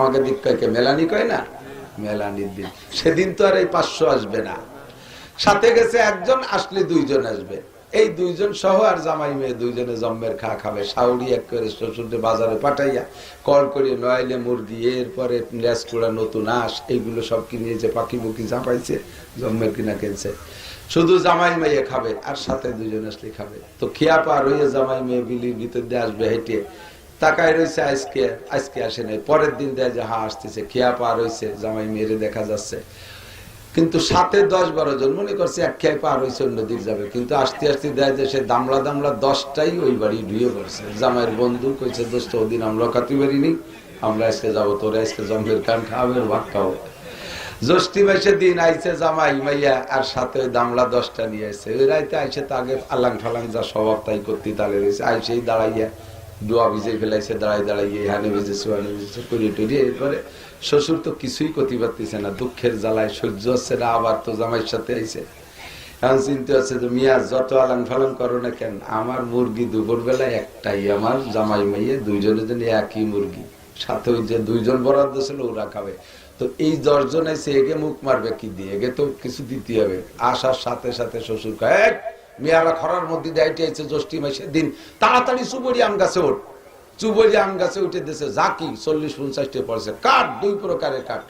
আমাকে দিক কয়েকে মেলানি কয় না? মেলানির দিন। সেদিন তো আর এই পাঁচশো আসবে না। সাথে গেছে একজন, আসলে দুইজন আসবে। এই দুইজন সহ আর জামাই মেয়ে দুইজনে জম্মের খা খাবে। সাউরি এক করে শ্বশুরকে বাজারে পাঠাইয়া কল করে নয়াইলে মুরগি, এরপরে লেসকুড়া নতুন আস এইগুলো সব কিনে যে পাখি মুখি চাপাইছে জম্মের কিনা কিনছে। শুধু জামাই মেয়ে খাবে আর সাথে দুজন আসলে খাবে। তো খেয়া পার হয়ে জামাই মেয়ে বিলির ভিতর দিয়ে আসবে হেঁটে। তাকায় রয়েছে আজকে আজকে আসে নাই। পরের দিন দেয় যে, হা, আসতেছে, খেয়া পার হয়েছে জামাই মেয়েরে দেখা যাচ্ছে। কিন্তু সাথে দশ বারো জন, মনে করছে এক খেয়ে পার হয়েছে অন্যদিক যাবে। কিন্তু আসতে আসতে দেয় যে, সে দামলা দামলা দশটাই ওই বাড়ি ঢুয়ে পড়ছে। জামাইয়ের বন্ধু কইছে, দোস্ত ওদিন আমরা কাটি পারিনি আমরা আজকে যাব তোরা, আজকে জম্মের কান খাওয়াবে ভাগ খাব জ্যৈষ্ঠী মাসে দিন আইছে জামাই মাইয়া, আর সাথে ওই দামলা দশটা নিয়ে আসছে ওই রাইতে আইসে তো আগে আলাং ফালাং যা স্বভাব, তাই করতে তালে রয়েছে আইসেই দাঁড়াইয়া ডোয়া ভিজে ফেলাইছে দাঁড়াই দাঁড়াইয়ে হানে ভিজেছে হানে ভিজেছে করিয়ে টরিয়ে এরপরে শ্বশুর তো কিছুই করতে পারতেছে না দুঃখের জ্বালায় সহ্য হচ্ছে না আবার তো জামাইয়ের সাথে আইছে। এখন চিন্তা হচ্ছে যে মিয়া যত আলাং ফালাং করো না কেন আমার মুরগি দুপুর বেলায় একটাই আমার জামাই মাইয়ে দুইজনের জন্য একই মুরগি। সাথে ওই যে দুইজন বরাদ্দ ছিল ওরা খাবে। তো এই দশজন এসে এগে মুখ মারবে কি দিয়ে? একে তো কিছু দিতে হবে। আসার সাথে সাথে শ্বশুর কয় "এই, মেয়ারা খরার মধ্যে দেয়টি আছে জ্যৈষ্ঠী মাসের দিন। তাড়াতাড়ি সুবরি আম গাছে ওঠ। চুবরি আম গাছে উঠে দিয়েছে জাকি চল্লিশ পঞ্চাশটি পড়ছে কাঠ দুই প্রকারের কাঠ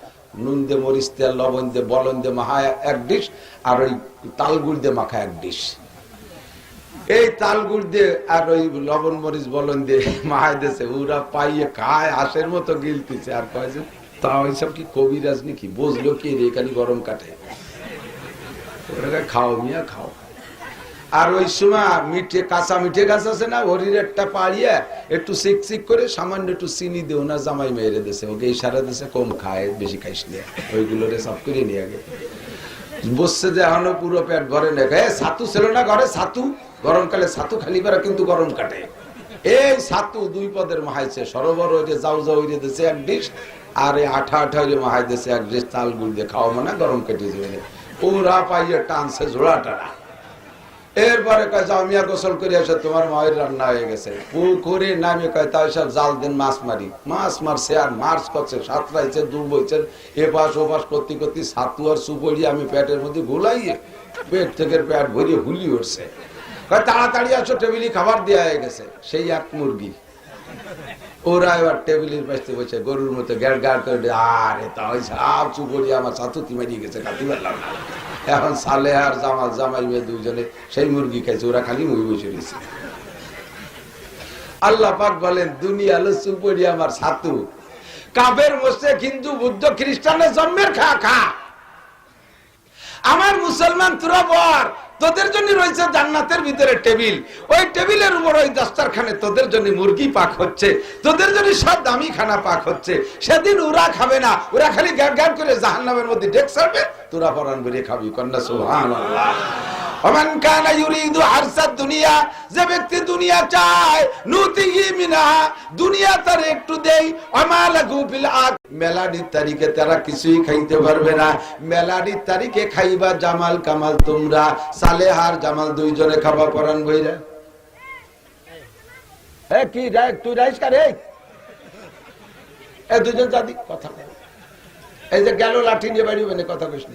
নুন দে মরিচ তেল লবণ দে, বলন দে, মাখা এক ডিশ, আর ওই তালগুড় দিয়ে মাখা এক ডিশ। এই তালগুড় দিয়ে আর ওই লবণ, মরিচ, বলন দিয়ে মাহাই দিয়েছে। ওরা পাইয়ে খায়, হাঁসের মতো গিলতেছে। আর কয় যে, তা ওইসব কি কবিরাজ নাকি? বুঝলো কি রে? এখানে গরম কাটে। খাও মিয়া, খাও। আর ওই সময় মিঠে, কাঁচা মিঠে গাছ আছে না, হরির একটা পাড়িয়ে একটু সিক সিক করে সামান্য একটু চিনি দেও না, জামাই মেরে দেশে ওকে এই সারা দেশে কম খায়, বেশি খাইস নিয়ে ওইগুলো রে সব করে নিয়ে আগে। বসছে যে এখনও পুরো পেট ভরে নেবে ছাতু ছিল না ঘরে? ছাতু? গরমকালে ছাতু খালি করা কিন্তু গরম কাটে। এই ছাতু দুই পদের মাহাইছে। সরোবর ওইরে যাও যাও ওইরে দেশে এক ডিশ, আর এই আঠা আঠা ওইরে মাহাই দেশে এক ডিশ, চাল গুড় দিয়ে খাওয়া মানে গরম কেটে যাবে। ওরা পাইয়ে টানছে জোড়া টানা এরপরে কয় আমি আর গোসল করে এসে, তোমার মায়ের রান্না হয়ে গেছে। পুকুরে নামে কয় তাই সব জাল দিন, মাছ মারি। মাছ মারছে আর মাছ করছে সাঁতরাইছে ডুব হয়েছে এপাশ ওপাশ করতে করতে সাতু আর সুপড়ি আমি পেটের মধ্যে গুলাইয়ে পেট থেকে পেট ভরিয়ে হুলি উঠছে। তাড়াতাড়ি আসো, টেবিলি খাবার দেওয়া হয়ে গেছে। সেই এক মুরগি ওরা এবার টেবিলের পাশে বসে গরুর মতো গ্যাড় গ্যাড় করে আরে তা ওই সব চুপড়ি আমার সাতুতি মারিয়ে গেছে কাটি পারলাম না। এখন সালে আর জামাল, জামাই মেয়ে দুজনে সেই মুরগি খাইছে, ওরা খালি মুই বসে রয়েছে। আল্লাহ পাক বলেন, দুনিয়া হলো চুপড়ি আমার সাতু। কাবের মোসে হিন্দু, বুদ্ধ, খ্রিস্টানের জন্মের খা খা আমার মুসলমান তোরা বর তোদের জন্য রয়েছে জান্নাতের ভিতরে টেবিল। ওই টেবিলের উপর ওই দস্তারখানে তোদের জন্য মুরগি পাক হচ্ছে। তোদের জন্য সব দামি খানা পাক হচ্ছে। সেদিন ওরা খাবে না। ওরা খালি গ্যাট গ্যাট করে জাহান্নামের মধ্যে ডেক সারবে, তোরা পরান বেরিয়ে খাবি। কন্যা সুবহানাল্লাহ। দুনিয়া, যে ব্যক্তি দুনিয়া চায় দুনিয়া তার একটু দেই তারিখে তারা কিছুই খাইতে পারবে না। তারিখে খাইবা জামাল কামাল তোমরা, সালেহার জামাল দুইজনে খাবা পরান বইরা। এ কি তুই রাইস কারে এ দুজন জাদি কথা। এই যে গেল লাঠি নিয়ে বাড়ি কথা কইস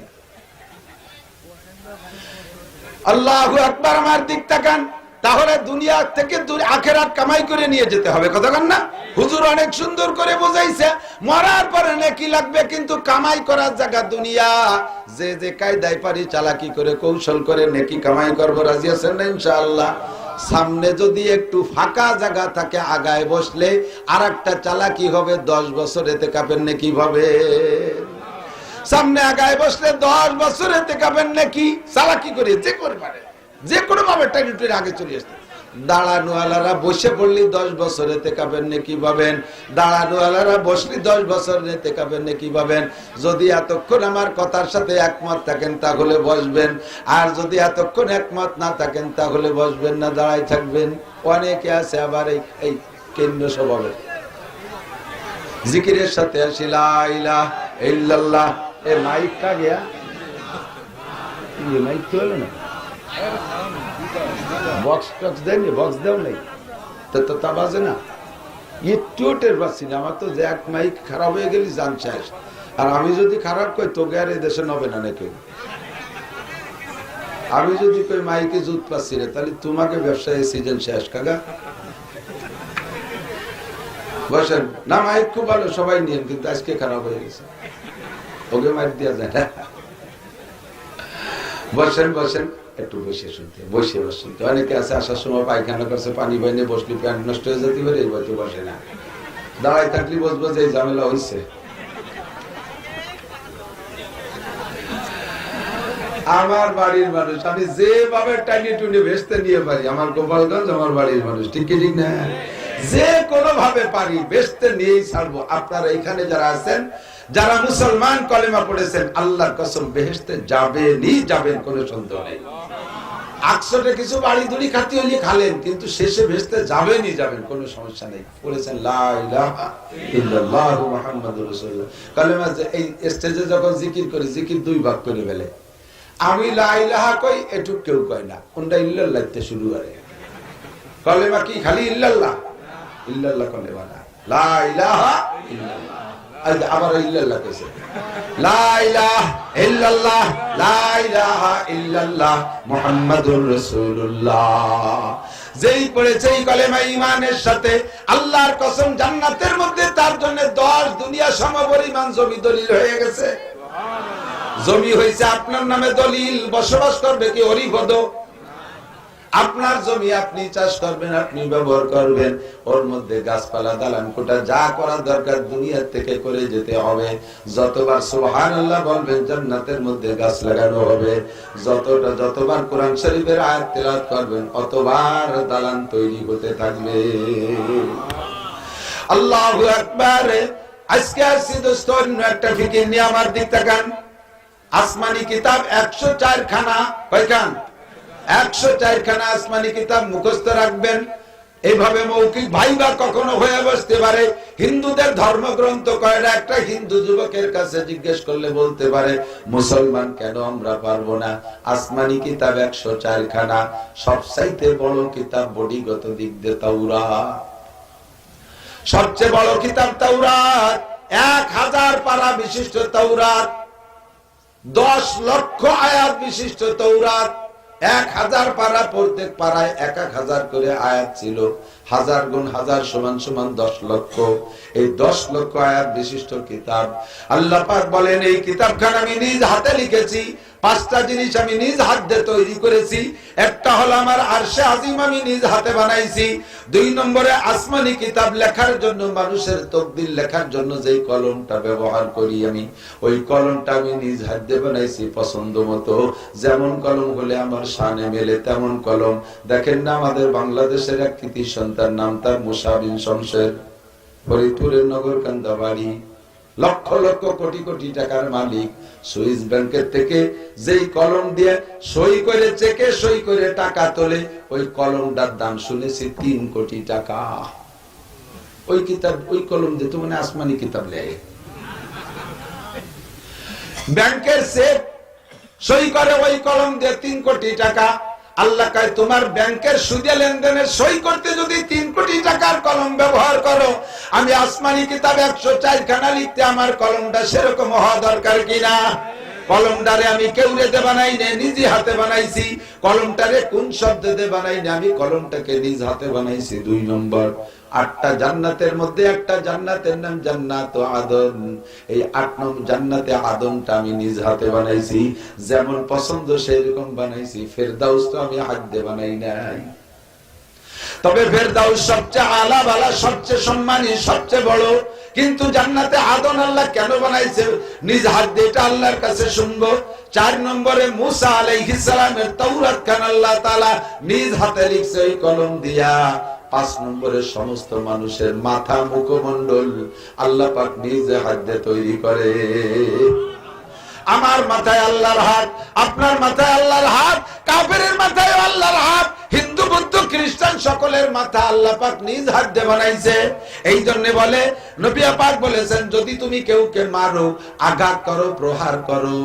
আল্লাহ আকবার আমার দিক তাকান, তাহলে দুনিয়া থেকে দূরে আখেরাত কামাই করে নিয়ে যেতে হবে। কথা কতক্ষণ না? হুজুর অনেক সুন্দর করে বোঝাইছে, মরার পরে নাকি লাগবে, কিন্তু কামাই করার জায়গা দুনিয়া। যে যে কায়দায় পারি চালাকি করে, কৌশল করে নেকি কামাই করব, রাজি আছেন না ইনশাআল্লাহ? সামনে যদি একটু ফাঁকা জায়গা থাকে, আগায় বসলে আর একটা চালাকি হবে, দশ বছর এতে কাপেন নাকি ভাবে সামনে আগায় বসলে দশ বছরে দেখাবেন নাকি চালাকি করে? যে করে পারে। যে কোনো ভাবে টেরিটরি আগে চলে আসতে। দাঁড়ানোয়ালারা বসে পড়লি দশ বছরে তেকাবেন নাকি পাবেন দাঁড়ানোয়ালারা বসলি দশ বছর তেকাবেন নাকি পাবেন যদি এতক্ষণ আমার কথার সাথে একমত থাকেন তাহলে বসবেন। আর যদি এতক্ষণ একমত না থাকেন তাহলে বসবেন না দাঁড়াই থাকবেন। অনেকে আছে আবার এই এই কেন্দ্র স্বভাবের। জিকিরের সাথে আসিলা ইলাহ ইল্লাল্লাহ। এ মাইক কা গয়া ये माइक तो হলো না বক্স টক্স দেননি বক্স দেও নাই তো তো তা বাজে না একটুও টের পাচ্ছি না আমার তো এক মাইক খারাপ হয়ে গেলি জান শেষ আর আমি যদি খারাপ কই তোকে আর দেশে নবে না নাকি আমি যদি কই মাইকে জুত পাচ্ছি না তাহলে তোমাকে ব্যবসায় সিজন শেষ কাকা বসেন না মাইক খুব ভালো সবাই নিয়েন কিন্তু আজকে খারাপ হয়ে গেছে ওকে মাইক দেওয়া যায় না। বসেন বসেন। একটু বসে শুনতে বসে শুনতে। অনেকে আছে, আসার সময় পায়খানা করছে, পানি বাইনে বসলি প্যান্ট নষ্ট হয়ে যেতে পারে, এই বছর বসে না। দাঁড়াই থাকলে বসবো যে ঝামেলা হয়েছে আমার বাড়ির মানুষ, আমি যেভাবে টাইনি টুনি ভেস্তে নিয়ে পারি, আমার গোপালগঞ্জ আমার বাড়ির মানুষ, ঠিক ঠিক না? যে কোনো ভাবে পারি, ভেস্তে নিয়েই ছাড়বো। আপনারা এখানে যারা আছেন যারা মুসলমান কলেমা পড়েছেন, আল্লাহর কসম বেহেস্তে যাবেনই যাবেন কোনো সন্দেহ নেই। কিছু বাড়ি দুড়ি খাতি হলি খালেন, কিন্তু শেষে যাবেনই যাবেন সমস্যা নেই। এই যখন জিকির করে, জিকির দুই ভাগ করে ফেলে। আমি লা ইলাহা কই, এটুক কেউ কয় না। কোনটা ইল্লাল্লাহতে শুরু করে। কলেমা কি খালি ইল্লাল্লাহ? ইল্লাল্লাহ কলেমা না। লা ইলাহা ইল্লাল্লাহ। আজ যেই পড়েছে এই কলেমা ঈমানের সাথে আল্লাহর কসম জান্নাতের মধ্যে তার জন্য 10 দুনিয়া সমপরিমাণ জমি দলিল হয়ে গেছে। জমি হয়েছে আপনার নামে দলিল, বসবাস করবে কি? হরিপদ। আপনার জমি আপনি চাষ করবেন, আপনি ব্যবহার করবেন। ওর মধ্যে গাছপালা, দালান কোটা যা করার দরকার দুনিয়ার থেকে করে যেতে হবে। যতবার সুহান আল্লাহ বলবেন, জান্নাতের মধ্যে গাছ লাগানো হবে। যতটা যতবার কোরআন শরীফের আয়াত তেলাওয়াত করবেন, অতবার দালান তৈরি হতে থাকবে। আল্লাহ আকবার। আজকে আসছি দোস্ত, অন্য একটা ফিকির নিয়ে আমার দিক তাকান আসমানি কিতাব একশো চার খানা? কয়খান একশো চার খানা আসমানি কিতাব মুখস্থ রাখবেন। এইভাবে মৌখিক ভাইবা কখনো হয়ে বসতে পারে। হিন্দুদের ধর্মগ্রন্থ কয়টা একটা হিন্দু যুবকের কাছে জিজ্ঞেস করলে বলতে পারে, মুসলমান কেন আমরা পারব না? আসমানি কিতাব একশো চার খানা। সবসাইতে বড় কিতাব বডিগত দিক দিয়ে তাউরা সবচেয়ে বড় কিতাব তাওরাত, এক হাজার পারা বিশিষ্ট তাওরাত, দশ লক্ষ আয়াত বিশিষ্ট তৌরাত এক হাজার পাড়া, প্রত্যেক পাড়ায় এক এক হাজার করে আয়াত ছিল। হাজার গুণ হাজার সমান সমান দশ লক্ষ। এই দশ লক্ষ আয়াত বিশিষ্ট কিতাব। আল্লাহ পাক বলেন, এই কিতাবখান আমি নিজ হাতে লিখেছি। পাঁচটা জিনিস আমি নিজ হাত তৈরি করেছি। একটা হলো আমার আরশে আজিম আমি নিজ হাতে বানাইছি। দুই নম্বরে আসমানি কিতাব লেখার জন্য, মানুষের তকদির লেখার জন্য যেই কলমটা ব্যবহার করি আমি, ওই কলমটা আমি নিজ হাত বানাইছি পছন্দ মতো যেমন কলম হলে আমার সানে মেলে, তেমন কলম। দেখেন না আমাদের বাংলাদেশের এক কৃতি সন্তান, নাম তার মুসাবিন শমশের। ফরিদপুরের নগর কান্দা বাড়ি লক্ষ লক্ষ কোটি কোটি টাকার মালিক সুইস ব্যাংকের থেকে যেই কলম দিয়ে সই করে চেকে সই করে টাকা তোলে, ওই কলমটার দাম শুনেছি তিন কোটি টাকা। ওই কিতাব, ওই কলম দিয়ে তো মানে আসমানি কিতাব লেয় ব্যাংকের চেক সই করে, ওই কলম দিয়ে তিন কোটি টাকা। আল্লাহ তোমার ব্যাংকের সুদে লেনদেনের সই করতে যদি তিন কোটি টাকার কলম ব্যবহার করো, আমি আসমানি কিতাব একশো চারখানা লিখতে আমার কলমটা সেরকম হওয়া দরকার কিনা? কলমটারে আমি কেউরেতে বানাই নে নিজে হাতে বানাইছি। কলমটারে কোন শব্দতে বানাই না আমি কলমটাকে নিজ হাতে বানাইছি, দুই নম্বর। আটটা জান্নাতের মধ্যে একটা জান্নাতের নাম জান্নাত আদন। এই আট নম্বর জান্নাতে আদনটা আমি নিজ হাতে বানাইছি। যেমন পছন্দ সেরকম বানাইছি। ফেরদাউস তো আমি হাত দিয়ে বানাই নাই। তবে ফেরদাউস সবচেয়ে আলা বালা, সবচেয়ে সম্মানী, সবচেয়ে বড়। কিন্তু জান্নাতে আদন আল্লাহ কেন বানাইছে? নিজ হাত দিয়ে এটা আল্লাহর কাছে শুনব। চার নম্বরে মুসা আলাইহিস সালামের তাওরাত খান আল্লাহ তাআলা নিজ হাতে লিখছে ওই কলম দিয়া। পাঁচ নম্বরে সমস্ত মানুষের মাথা মুখমণ্ডল আল্লাহ পাক নিজে হাত দিয়ে তৈরি করে। আমার মাথায় আল্লাহর হাত, আপনার মাথায় আল্লাহর হাত কাফের মাথায় আল্লাহর হাত, হিন্দু, বৌদ্ধ, খ্রিস্টান সকলের মাথা আল্লাহ পাক নিজ হাত দিয়ে বানাইছে। এই জন্য বলে নবিয়া পাক বলেছেন, যদি তুমি কেউকে মারো, আঘাত করো, প্রহার করো।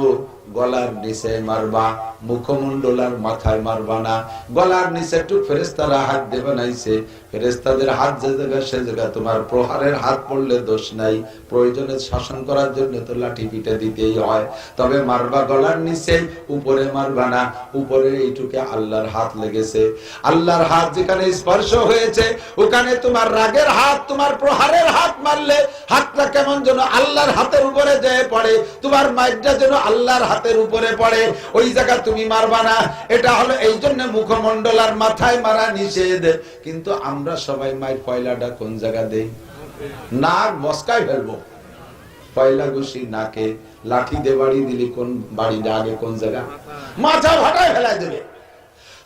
গলার নিচে মারবা মুখমন্ডল আর মাথায় মারবা না। গলার নিচে একটু ফেরেস্তারা হাত দিয়ে বানাইছে ফেরেস্তাদের হাত যে জায়গা, সে জায়গা। তোমার প্রহারের হাত পড়লে দোষ নাই। প্রয়োজনে শাসন করার জন্য তো লাঠি পিঠে দিতেই হয়। তবে মারবা গলার নিচে, উপরে মারবা না। উপরে এইটুকে আল্লাহর হাত লেগেছে। আল্লাহর হাত যেখানে স্পর্শ হয়েছে, ওখানে তোমার রাগের হাত, তোমার প্রহারের হাত মারলে হাতটা কেমন যেন আল্লাহর হাতের উপরে যেয়ে পড়ে। তোমার মাইটটা যেন আল্লাহর হাতের উপরে পড়ে, ওই জায়গা তুমি মারবা না। এটা হলো এই জন্য মুখমন্ডল আর মাথায় মারা নিষেধ। কিন্তু আমরা সবাই মায়ের পয়লাটা কোন জায়গা দেই? না মস্কায় ফেলব। পয়লা ঘুষি নাকে, লাঠি দে বাড়ি দিলি কোন বাড়ি আগে কোন জায়গা? মাথা ভাটায় ফেলাই দেবে।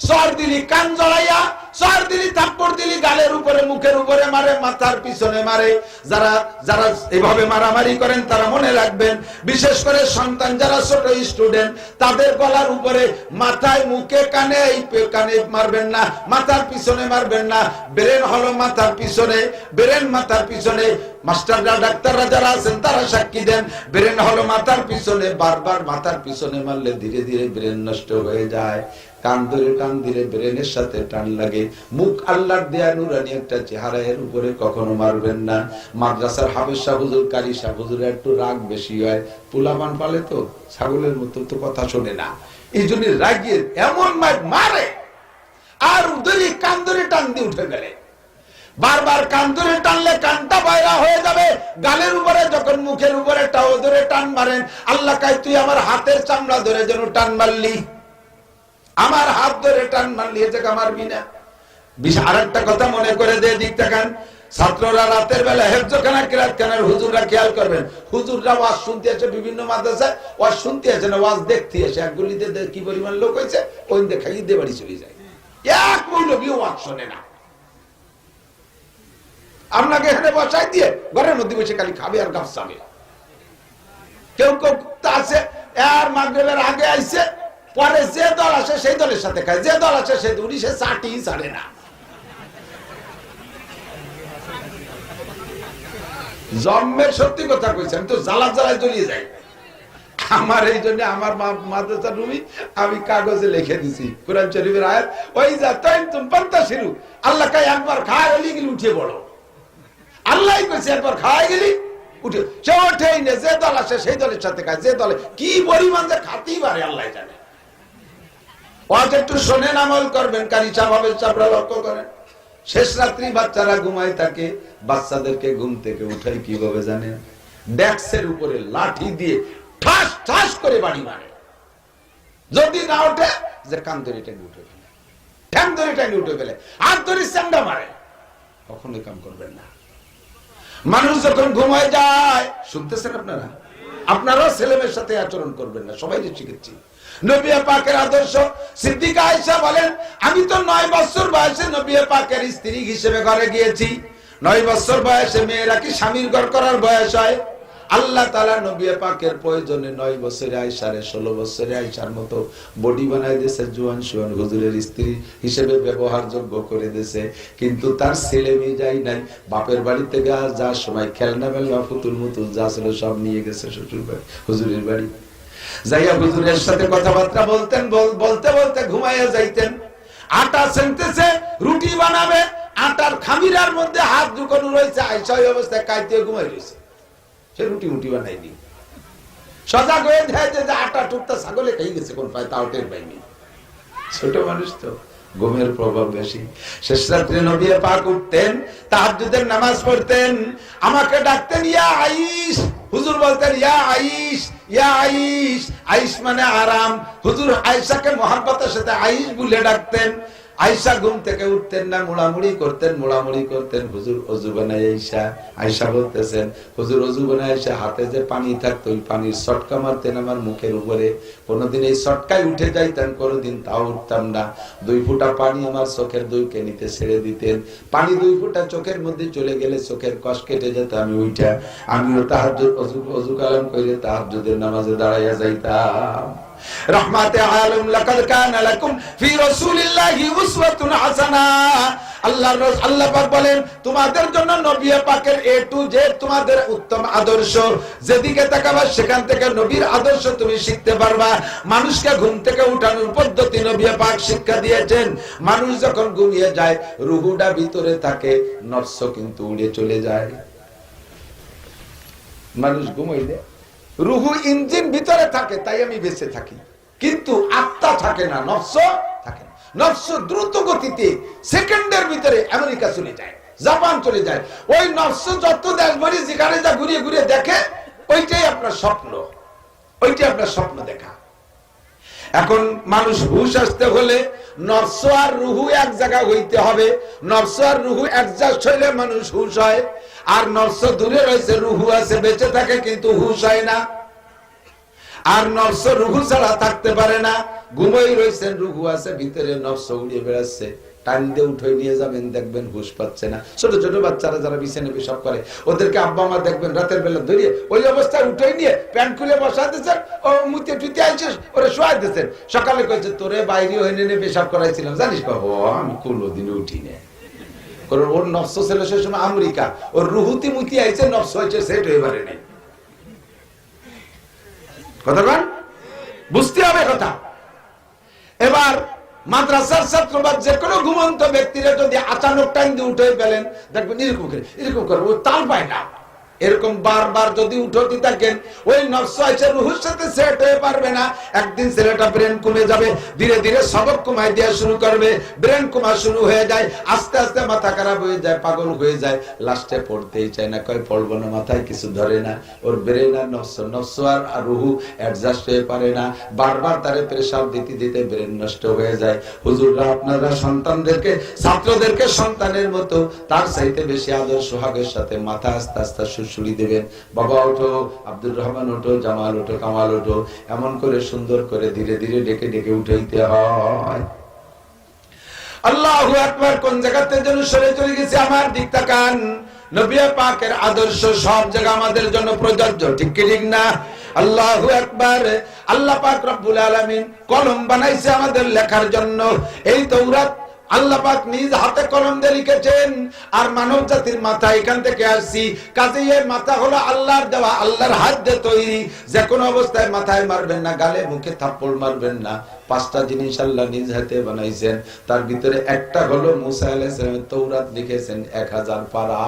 সর দিলি কান জড়াইয়া, সর দিলি থাপ্পড় দিলি, গালের উপরে, মুখের উপরে মারে, মাথার পিছনে মারে। যারা যারা এভাবে মারামারি করেন, তারা মনে রাখবেন, বিশেষ করে সন্তান যারা ছোট স্টুডেন্ট তাদের গলার উপরে মাথায় মুখে কানে, এই কানে মারবেন না, মাথার পিছনে মারবেন না। ব্রেন হলো মাথার পিছনে, ব্রেন মাথার পিছনে। মাস্টাররা, ডাক্তাররা যারা আছেন, তারা সাক্ষী দেন, ব্রেন হলো মাথার পিছনে। বারবার মাথার পিছনে মারলে ধীরে ধীরে ব্রেন নষ্ট হয়ে যায়। কান ধরে দিলে ব্রেনের সাথে টান লাগে। মুখ আল্লাহর দেয়া নুরানি একটা চেহারা, এর উপরে কখনো মারবেন না। মাদ্রাসার হাফেজ শাহ কারি শাহ একটু রাগ বেশি হয়। পুলাবান পালে তো ছাগলের মতো তো কথা শোনে না। এই জন্য রাগিয়ে এমন মার আর ধরে কান ধরে টান দিয়ে উঠে গেলে বারবার কান ধরে টানলে কানটা বাইরা হয়ে যাবে। গালের উপরে, যখন মুখের উপরে টাও ধরে টান মারেন। আল্লাহ কাই তুই আমার হাতের চামড়া ধরে যেন টান মারলি। আমার হাত ধরে টান মারলি এ জায়গা মারবি না বিশ আর একটা কথা মনে করে দিয়ে দিক দেখান ছাত্ররা রাতের বেলা হেফজখানা কিরাত খানার হুজুররা খেয়াল করবেন। হুজুররা ওয়াজ শুনতে আছে বিভিন্ন মাদ্রাসায় ওয়াজ শুনতে আছে না, ওয়াজ দেখতে আছে এক গলিতে কি পরিমাণ লোক হয়েছে, ওই দেখাই দিয়ে বাড়ি চলে যায়। এক মৌলবীও ওয়াজ শোনে না। আপনাকে এখানে বসাই দিয়ে ঘরের মধ্যে বসে খালি খাবে আর গাছ চাবে কেউ কেউ আছে মাগরেবের আগে আইছে পরে যে দল আসে সেই দলের সাথে খায়। যে দল আসে সেই উনি সে চাটি ছাড়ে না। জন্মের সত্যি কথা কইছি, আমি তো জ্বালা জ্বালায় জ্বলিয়ে যাই। আমার এই জন্য আমার মাদ্রাসা রুমি আমি কাগজে লিখে দিছি, কোরআন শরীফের আয়াত, ওই যা তাই তুমি পান্তা শিরু আল্লাহ কাই একবার খায় গেলি গেলি উঠে বড় আল্লাহ কইছে, একবার খায় গেলি উঠে সে ওঠেই না, যে দল আসে সেই দলের সাথে খায়। যে দলে কি পরিমাণ যে খাতেই পারে আল্লাহ জানে। ওয়াজ একটু শোনেন, আমল করবেন। কারি চাপাবে চাপড়া লক্ষ্য করেন। শেষ রাত্রি বাচ্চারা ঘুমায় থাকে, বাচ্চাদেরকে ঘুম থেকে উঠাই কীভাবে জানেন? উপরে লাঠি দিয়ে ঠাস ঠাস করে বাড়ি মারে। যদি না ওঠে, যে কান ধরে উঠে ফেলে। ঠ্যাং ধরে উঠে ফেলে। হাত ধরে মারে। কখনোই কাম করবেন না। মানুষ যখন ঘুমায় যায়, শুনতেছেন আপনারা? আপনারাও ছেলেমেয়ের সাথে আচরণ করবেন না, সবাই শিখেছি আদর্শ। সিদ্দিকা বলেন, আমি তো নয় বছর বয়সে স্ত্রী হিসেবে ঘরে গিয়েছি। নয় বছর বয়সে মেয়েরা কি স্বামীর ঘর করার বয়স হয়? আল্লাহ তালা নবী পাকের প্রয়োজনে নয় বছরে ষোলো বছরে মতো বডি বানাই দিয়েছে, জুয়ান সুয়ান হুজুরের স্ত্রী হিসেবে ব্যবহার যোগ্য করে দিয়েছে। কিন্তু তার ছেলে মেয়ে যাই নাই, বাপের বাড়ি থেকে আর যার সময় খেলনা মেলনা ফুতুল মুতুল যা ছিল সব নিয়ে গেছে শ্বশুর বাড়ি হুজুরের বাড়ি যাইয়া হুজুরের সাথে কথাবার্তা বলতেন বলতে বলতে ঘুমাইয়া যাইতেন। আটা সেনতেছে, রুটি বানাবে, আটার খামিরার মধ্যে হাত ঢুকানো রয়েছে আইসা ওই অবস্থায় কাইতে ঘুমাই রয়েছে। সে রুটি মুটি বানাইনি সজাগ হয়ে যায় যে আটা টুকটা ছাগলে খাই গেছে, কোন পায়, তাও টের পাইনি। ছোট মানুষ তো। ঘুমের প্রভাব বেশি। শেষ রাত্রে নবী পাক উঠতেন, তাহাজ্জুদের নামাজ পড়তেন। আমাকে ডাকতেন, ইয়া আইস হুজুর বলতেন, ইয়া আইস ইয়া আইস আইস মানে আরাম। হুজুর আয়েশাকে মহাব্বতের সাথে আইস বলে ডাকতেন। আয়সা ঘুম থেকে উঠতেন না, মোড়ামুড়ি করতেন মোড়ামুড়ি করতেন। হুজুর অজু বানাই আইসা আয়সা বলতেছেন, হুজুর অজু বানাই আইসা হাতে যে পানি থাকতো, ওই পানির সটকা মারতেন আমার মুখের উপরে। কোনোদিন এই সটকায় উঠে যাইতেন কোনোদিন তাও উঠতাম না। দুই ফুটা পানি আমার চোখের দুই কেনিতে ছেড়ে দিতেন। পানি দুই ফুটা চোখের মধ্যে চলে গেলে চোখের কষ কেটে যেত আমি উঠা আমিও তাহার অজু অজু কালাম করে তাহার নামাজে দাঁড়াইয়া যাইতাম। রহমাতে আলম লাকাদ কানা লাকুম ফি রাসূলিল্লাহি উসওয়াতুন হাসানাহ আল্লাহ পাক বলেন, তোমাদের জন্য নবী পাকের এ টু তোমাদের উত্তম আদর্শ। যেদিকে তাকাবা, সেখান থেকে নবীর আদর্শ তুমি শিখতে পারবা। মানুষকে ঘুম থেকে উঠানোর পদ্ধতি নবী পাক শিক্ষা দিয়েছেন। মানুষ যখন ঘুমিয়ে যায়, রুহুটা ভিতরে থাকে নর্স কিন্তু উড়ে চলে যায়। মানুষ ঘুমাইলে রুহু ইঞ্জিন ভিতরে থাকে, তাই আমি বেঁচে থাকি। কিন্তু আত্মা থাকে না, নফস থাকে না। নফস দ্রুত গতিতে সেকেন্ডের ভিতরে আমেরিকা চলে যায়, জাপান চলে যায়। ওই নফস যত দেশ ভরি যেখানে যা ঘুরিয়ে ঘুরিয়ে দেখে, ওইটাই আপনার স্বপ্ন। ওইটাই আপনার স্বপ্ন দেখা। এখন মানুষ হুশ আসতে হলে নরস আর রুহু এক জায়গা হইতে হবে। নরস আর রুহু অ্যাডজাস্ট হইলে মানুষ হুশ হয়। আর নরস দূরে রয়েছে, রুহু আছে, বেঁচে থাকে কিন্তু হুশ হয় না। আর নরস রুহু ছাড়া থাকতে পারে না। ঘুমোই রয়েছেন রুহু আছে, ভিতরে নরস উড়িয়ে বেড়াচ্ছে। উঠে নিয়ে যাবেন, দেখবেন হুশ পাচ্ছে না। ছোট ছোট বাচ্চারা যারা বিছানে পেশাব করে, ওদেরকে আব্বা, মা দেখবেন, রাতের বেলা ধরিয়ে ওই অবস্থায় উঠে নিয়ে প্যান্ট খুলে বসা দিচ্ছেন ও মুতে টুতে আইছিস ওরে শোয়াই দিচ্ছেন সকালে কয়েছে তোরে বাইরে হয়ে নিয়ে পেশাব করাইছিলাম। জানিস বাবু, আমি কোনোদিন উঠি না ওর নফস ছিল সে সময় আমেরিকা। ওর রুহুতি মুতি আইছে, নফস হয়েছে সেট হয়ে পারে নাই। কথা বল বুঝতে হবে কথা। এবার মাদ্রাসার ছাত্র বা যে কোনো ঘুমন্ত ব্যক্তিরা যদি আচানক টাইম দিয়ে উঠে গেলেন দেখবেন এরকম করে এরকম করে, ও তাল পায় না। এরকম বারবার যদি উঠতে থাকেন, ওই নফস আছে রুহুর সাথে সেট হয়ে পারবে না। একদিন ছেলেটা ব্রেন কমে যাবে, ধীরে ধীরে সবক কমাই দেওয়া শুরু করবে। ব্রেন কমা শুরু হয়ে যায়, আস্তে আস্তে মাথা খারাপ হয়ে যায়, পাগল হয়ে যায়। লাস্টে পড়তেই চায় না, কয় পড়ব না, মাথায় কিছু ধরে না। ওর ব্রেন আর নফস নফস আর রুহু অ্যাডজাস্ট হয়ে পারে না। বারবার তারে প্রেশার দিতে দিতে ব্রেন নষ্ট হয়ে যায়। হুজুররা আপনারা সন্তানদেরকে, ছাত্রদেরকে সন্তানের মতো, তার চাইতে বেশি আদর, সোহাগের সাথে মাথা আস্তে আস্তে সুশুলি দেবেন বাবা ওঠো, আব্দুর রহমান ওঠো, জামাল ওঠো, কামাল ওঠো। এমন করে সুন্দর করে ধীরে ধীরে ডেকে ডেকে উঠাইতে হয়। আল্লাহ কোন জায়গাতে যেন সরে চলে গেছে আমার দিক তাকান। নবী পাকের আদর্শ সব জায়গা আমাদের জন্য প্রযোজ্য, ঠিক কি ঠিক না? আল্লাহ একবার আল্লাহ পাক রব্বুল আলামিন কলম বানাইছে আমাদের লেখার জন্য। এই তৌরাত আল্লাহ পাক নিজ হাতে কলম দিয়ে লিখেছেন, আর মানব জাতির মাথা এখান থেকে আসছি। কাজে এর মাথা হলো আল্লাহর দেওয়া, আল্লাহর হাত দিয়ে তৈরি। যে কোনো অবস্থায় মাথায় মারবেন না, গালে মুখে থাপ্পড় মারবেন না। পাঁচটা জিনিস আল্লাহ নিজ হাতে বানাইছেন। তার ভিতরে একটা হলো মুসা আলাইহিস সালাম তৌরাত লিখেছেন, এক হাজার পারা।